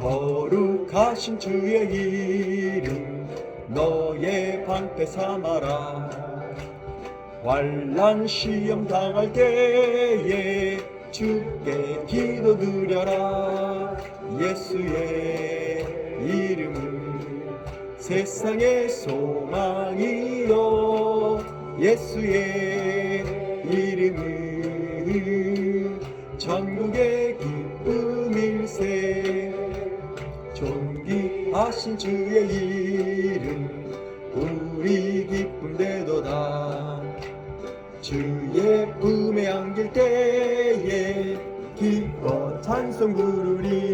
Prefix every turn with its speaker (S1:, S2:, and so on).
S1: 거룩하신 주의 이름 너의 방패 삼아라. 환란 시험 당할 때에 주께 기도 드려라. 예수의 이름은 세상의 소망이요. 예수의 이름은 전국의 존귀하신 주의 이름 우리 기쁨 되도다. 주의 품에 안길 때에 기뻐 찬송 부르리